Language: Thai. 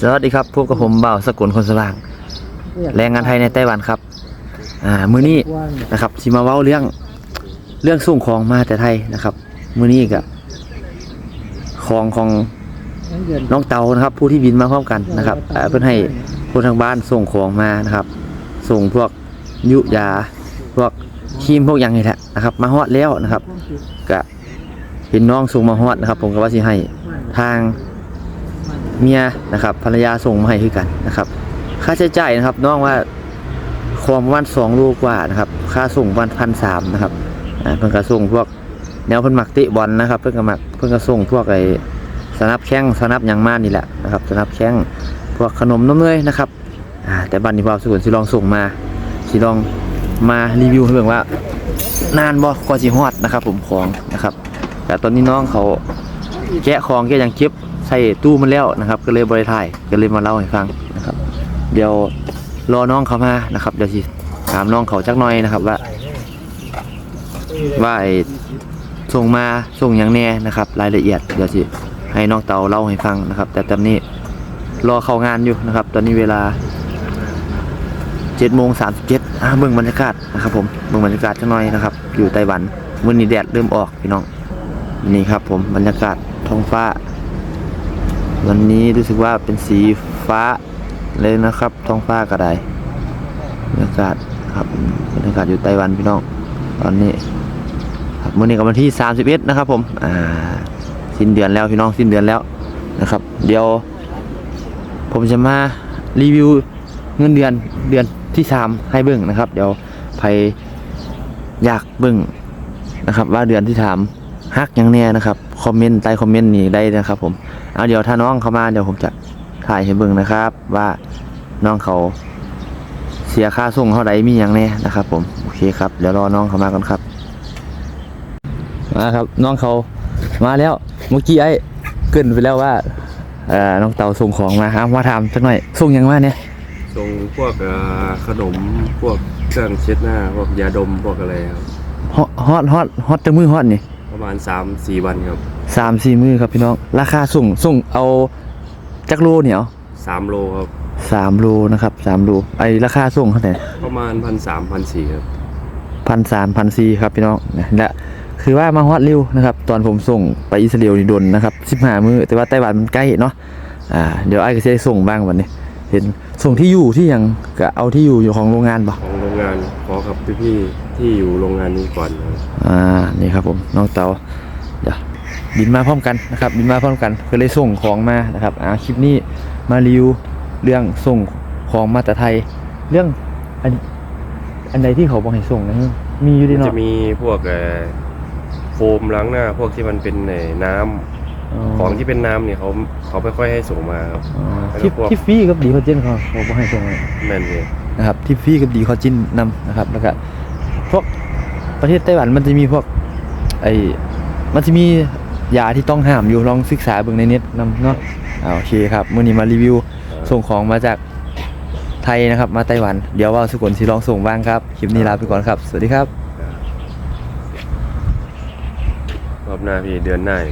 สวัสดีครับพบกับผมเบ่าวสกุลคนสว่าง แรงงานไทยในไต้หวันครับ อ่า มื้อนี้ว่างเนี่ยนะครับสิมาเว้าเรื่องเรื่องส่งของมาแต่ไทยนะครับ มื้อนี้ก็ของของนั่นเดือนน้องเตานะครับ ผู้ที่บินมาพร้อมกันนะครับอ่าเพิ่นให้คนทางบ้านส่งของมานะครับ ส่งพวกยุยา พวกครีมพวกอย่างนี้แหละนะครับ มาฮอดแล้วนะครับก็เห็นน้องส่งมาฮอดนะครับ ผมก็ว่าสิให้ทาง เมียนะครับภรรยาส่งมาให้คือกันนะครับ ค่าใช้จ่ายนะครับน้องว่าความประมาณสองลูกกว่านะครับ ค่าส่งวันพันสามนะครับเพิ่นก็ส่งพวกแนวเพิ่นมักตะบอลนะครับ เพิ่นก็มักเพิ่นก็ส่งพวกไอ้สนับแข้งสนับยังมานี่แหละนะครับสนับแข้งพวกขนมนมเนยนะครับแต่บัดนี้บ่าวสุขนสิลองส่งมาสิลองมารีวิวให้เบิ่งว่านานบ่กว่าสิฮอดนะครับ ผมของนะครับ แต่ตอนนี้น้องเขาแกะของแกะยังเก็บ ใส่ตู้มันแล้วนะครับ ก็เลยบริถ่ายก็เลยมาเล่าให้ฟังนะครับ เดี๋ยวรอน้องเขามานะครับเดี๋ยวสิถามน้องเขาจักหน่อยนะครับว่า ว่าไอ้ส่งมาส่งอย่างแน่นะครับ รายละเอียดเดี๋ยวสิให้น้องเตาเล่าให้ฟังนะครับ แต่ตอนนี้รอเข้างานอยู่นะครับ ตอนนี้เวลาเจ็ดโมงสามสิบเจ็ดอะเบิ่งบรรยากาศนะครับผมเบิ่งบรรยากาศจักหน่อยนะครับ อยู่ไต้หวันมื้อนี้แดดเริ่มออกพี่น้องนี่ครับผมบรรยากาศท้องฟ้า วันนี้รู้สึกว่าเป็นสีฟ้าเลยนะครับ ท้องฟ้ากระไดบรรยากาศครับบรรยากาศอยู่ไต้หวันพี่น้อง ตอนนี้ครับมื่อนี้กับวันที่ 31 นะครับ ผมอ่าสิ้นเดือนแล้วพี่น้องสิ้นเดือนแล้วนะครับ เดี๋ยว ผมจะมารีวิวเงินเดือนเดือนที่สามให้เบิ่งนะครับ เดี๋ยวใครอยากเบิ่งนะครับ ว่าเดือนที่สาม ฮักหยังแน่นะครับคอมเมนต์ใต้คอมเมนต์นี่ได้นะครับ ผมเอาเดี๋ยวถ้าน้องเขามาเดี๋ยวผมจะถ่ายให้เบิ่งนะครับ ว่าน้องเขาเสียค่าส่งเท่าไหร่มีอย่างแน่นะครับ ผมโอเคครับเดี๋ยวรอน้องเขามาก่อนครับมาครับ น้องเขามาแล้วเมื่อกี้ไอ้เกรินไปแล้วว่าเอ่อน้องเต่าส่งของมาครับมาถามสักหน่อยส่งหยังมาเนี่ยส่งพวกเอ่อขนมพวกเครื่องเช็ดหน้าพวกยาดมพวกอะไรครับฮอตฮอตฮอตฮอตจะมือฮอตนี่ ประมาณ 3-4 วันครับ สามสี่มือครับพี่น้อง ราคาส่งส่งเอาจักโลเนี่ยเอา3โลครับ สามโลนะครับสามโลไอราคาส่งเท่าไหร่ประมาณ 1,300 1,400ครับ พันสามพันสี่ครับพี่น้องนะและคือว่ามาฮอตเร็วนะครับ ตอนผมส่งไปอิสราเอลนี่โดนนะครับสิบห้ามือแต่ว่าไต้หวันมันใกล้เนาะอ่าเดี๋ยวไอ้ก็จะได้ส่งบ้างวันนี้ เห็นส่งที่อยู่ที่ยังก็เอาที่อยู่อยู่ของโรงงานปะของโรงงานขอกับพี่ๆที่อยู่โรงงานนี้ก่อนครับอ่านี่ครับผมน้องเตาเดี๋ยวบินมาพร้อมกันนะครับบินมาพร้อมกันก็เลยส่งของมานะครับอ่าคลิปนี้มารีวิวเรื่องส่งของมาแต่ไทย เรื่องอันอันใดที่เขาบอกให้ส่งนะมีอยู่ดีจะเนาะมีพวกเอ่อโฟมล้างหน้า พวกที่มันเป็นเอ่อน้ำ ของที่เป็นน้ำเนี่ยเขาเขาไม่ค่อยให้ส่งมาครับอ๋อแล้วก็ที่พวกที่ฟรีกับดีคอเจนเขาเขาบอกให้ส่งเลยแม่นเลยนะครับที่ฟรีกับดีคอเจนนำนะครับแล้วก็พวกประเทศไต้หวันมันจะมีพวกไอ้มันจะมียาที่ต้องห้ามอยู่ลองศึกษาเบิ่งในเน็ตนำเนาะอ่าโอเคครับมื้อนี้มารีวิวส่งของมาจากไทยนะครับ มาไต้หวันเดี๋ยวว่าสุกลสิลองส่งบ้างครับคลิปนี้ลาไปก่อนครับ สวัสดีครับรอบหน้าพี่เดือนหน้าอีก